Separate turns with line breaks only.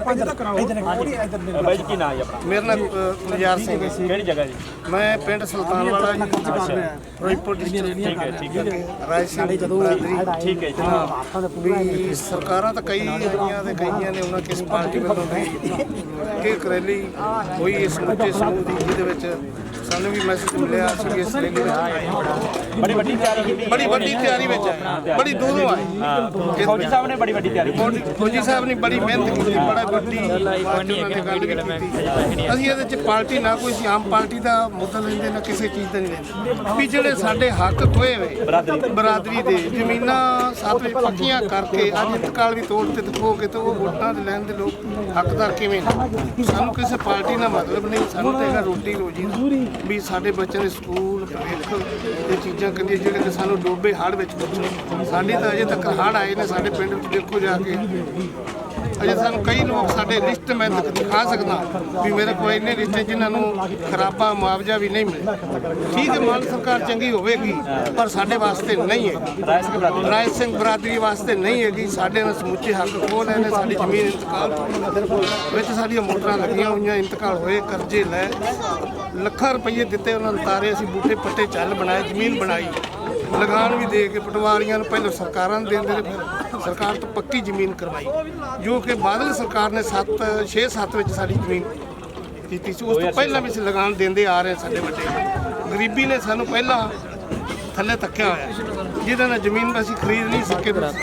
ਪੰਜ ਕਰਾਓ। ਇੱਧਰ ਮੇਰੇ
ਬਾਈ ਜੀ ਕੀ ਨਾਂ ਹੈ ਆਪਣਾ?
ਮੇਰਾ ਨਾਮ ਅ, ਗੁਲਜ਼ਾਰ ਸਿੰਘ ਹੈ
ਕਿਹੜੀ ਜਗ੍ਹਾ ਜੀ?
ਮੈਂ ਪਿੰਡ ਸੁਲਤਾਨ ਵਾਲਾ ਜੀ ਫਿਰੋਜ਼ਪੁਰ ਡਿਸਟ੍ਰਿਕਟ
ਠੀਕ ਹੈ ਠੀਕ ਹੈ।
ਰਾਏ ਸਿੰਘ ਬਰਾਦਰੀ।
ਠੀਕ ਹੈ ਜੀ।
ਵੀ ਸਰਕਾਰਾਂ ਤਾਂ ਕਈ ਆਈਆਂ ਤੇ ਕਈਆਂ ਨੇ ਉਹਨਾਂ ਕਿਸ ਪਾਰਟੀ ਵੱਲੋਂ ਵੀ ਕਿ ਕਰੈਲੀ ਹੋਈ ਇਸ ਸਮੁੱਚੇ ਸਮੂਹ ਦੀ ਜਿਹਦੇ ਵਿੱਚ ਸਾਨੂੰ ਵੀ ਮੈਸੇਜ ਮਿਲਿਆ ਅਸੀਂ ਵੀ ਇਸ ਵਿੱਚ
ਬੜੀ ਵੱਡੀ ਤਿਆਰੀ ਕੀਤੀ।
ਬੜੀ ਵੱਡੀ ਤਿਆਰੀ ਵਿੱਚ ਆਏ। ਬੜੀ ਦੂਰੋਂ ਆਏ।
ਹਾਂ ਫੌਜੀ ਸਾਹਿਬ ਨੇ ਬੜੀ ਵੱਡੀ ਤਿਆਰੀ ਕੀਤੀ।
ਫੌਜੀ- ਸਾਹਿਬ ਨੇ ਬੜੀ ਮਿਹਨਤ ਕੀਤੀ ਬੜਾ ਵੱਡੀ ਅਸੀਂ ਇਹਦੇ ਚ ਪਾਰਟੀ ਨਾ ਕੋਈ ਸੀ, ਆਮ ਪਾਰਟੀ ਦਾ ਮੁੱਦਾ ਲੈਂਦੇ ਨਾ ਕਿਸੇ ਚੀਜ਼ ਦਾ ਨਹੀਂ ਲੈਂਦੇ। ਵੀ ਜਿਹੜੇ ਸਾਡੇ ਹੱਕ ਖੋਏ ਹੋਏ ਬਰਾਦਰੀ ਦੇ। ਜ਼ਮੀਨਾਂ ਸਾਥ ਵਿੱਚ ਪੱਕੀਆਂ ਕਰਕੇ ਅੱਜ ਇੰਤਕਾਲ ਵੀ ਤੋੜ ਤੇ ਦਿਖੋ ਕੇ ਤੇ ਉਹ ਵੋਟਾਂ ਦੇ ਲੈਣ ਦੇ ਲੋਕ ਹੱਕਦਾਰ ਕਿਵੇਂ ਨੇ? ਸਾਨੂੰ ਕਿਸੇ ਪਾਰਟੀ ਨਾਲ ਮਤਲਬ ਨਹੀਂ ਸਾਨੂੰ ਤਾਂ ਹੈਗਾ ਰੋਟੀ ਰੋਜੀ। ਵੀ ਸਾਡੇ ਬੱਚਿਆਂ ਦੇ ਸਕੂਲ, ਭਵਿੱਖ ਇਹ ਚੀਜ਼ਾਂ ਕਰੀਏ ਜਿਹੜੇ ਕਿ ਸਾਨੂੰ ਡੋਬੇ ਹੜ੍ਹ ਵਿੱਚ ਪੁੱਛੋ ਸਾਡੀ ਤਾਂ ਅਜੇ ਤੱਕ ਹੜ੍ਹ ਆਏ ਨੇ ਸਾਡੇ ਪਿੰਡ ਵਿੱਚ, ਦੇਖੋ ਜਾ ਕੇ। ਅਜੇ ਸਾਨੂੰ ਕਈ ਲੋਕ ਸਾਡੇ ਲਿਸਟ ਮੈਂ ਦਿਖ- ਦਿਖਾ ਸਕਦਾ ਵੀ ਮੇਰੇ ਕੋਲ ਇੰਨੇ ਰਿਸ਼ਤੇ ਜਿਨ੍ਹਾਂ ਨੂੰ ਖਰਾਬਾ, ਮੁਆਵਜ਼ਾ ਵੀ ਨਹੀਂ ਮਿਲਿਆ। ਠੀਕ ਹੈ, ਮਾਨ ਸਰਕਾਰ ਚੰਗੀ ਹੋਵੇਗੀ, ਪਰ ਸਾਡੇ ਵਾਸਤੇ ਨਹੀਂ ਹੈ ਰਾਏ ਸਿੰਘ ਬਰਾਦਰੀ ਵਾਸਤੇ ਨਹੀਂ ਹੈਗੀ। ਸਾਡੇ ਨਾਲ ਸਮੁੱਚੇ ਹੱਕ ਖੋਹ ਲਏ ਨੇ ਸਾਡੀ ਜ਼ਮੀਨ ਇੰਤਕਾਲ ਵਿੱਚ ਸਾਡੀਆਂ ਮੋਟਰਾਂ ਲੱਗੀਆਂ ਹੋਈਆਂ, ਇੰਤਕਾਲ ਹੋਏ, ਕਰਜ਼ੇ ਲੈ ਲੱਖਾਂ ਰੁਪਏ ਦਿੱਤੇ ਉਹਨਾਂ ਨੂੰ ਤਾਰੇ, ਅਸੀਂ ਬੂਟੇ ਪੱਟੇ ਚੱਲ ਬਣਾਏ, ਜ਼ਮੀਨ ਬਣਾਈ। ਲਗਾਨ ਵੀ ਦੇ ਕੇ ਪਟਵਾਰੀਆਂ ਨੂੰ ਪਹਿਲਾਂ ਸਰਕਾਰਾਂ ਨੂੰ ਦਿੰਦੇ ਨੇ, ਫਿਰ ਸਰਕਾਰ ਤੋਂ ਪੱਕੀ ਜ਼ਮੀਨ ਕਰਵਾਈ। ਜੋ ਕਿ ਬਾਦਲ ਸਰਕਾਰ ਨੇ 7 6 7 ਵਿੱਚ ਸਾਡੀ ਜ਼ਮੀਨ ਕੀਤੀ ਸੀ, ਉਸ ਤੋਂ ਪਹਿਲਾਂ ਵੀ ਅਸੀਂ ਲਗਾਨ ਦਿੰਦੇ ਆ ਰਹੇ ਹਾਂ ਸਾਡੇ ਵੱਡੇ। ਗਰੀਬੀ ਨੇ ਸਾਨੂੰ ਪਹਿਲਾਂ ਥੱਲੇ ਤੱਕਿਆ ਹੋਇਆ, ਜਿਹਦੇ ਨਾਲ ਜ਼ਮੀਨ ਅਸੀਂ ਖਰੀਦ ਨਹੀਂ ਸਕੇ।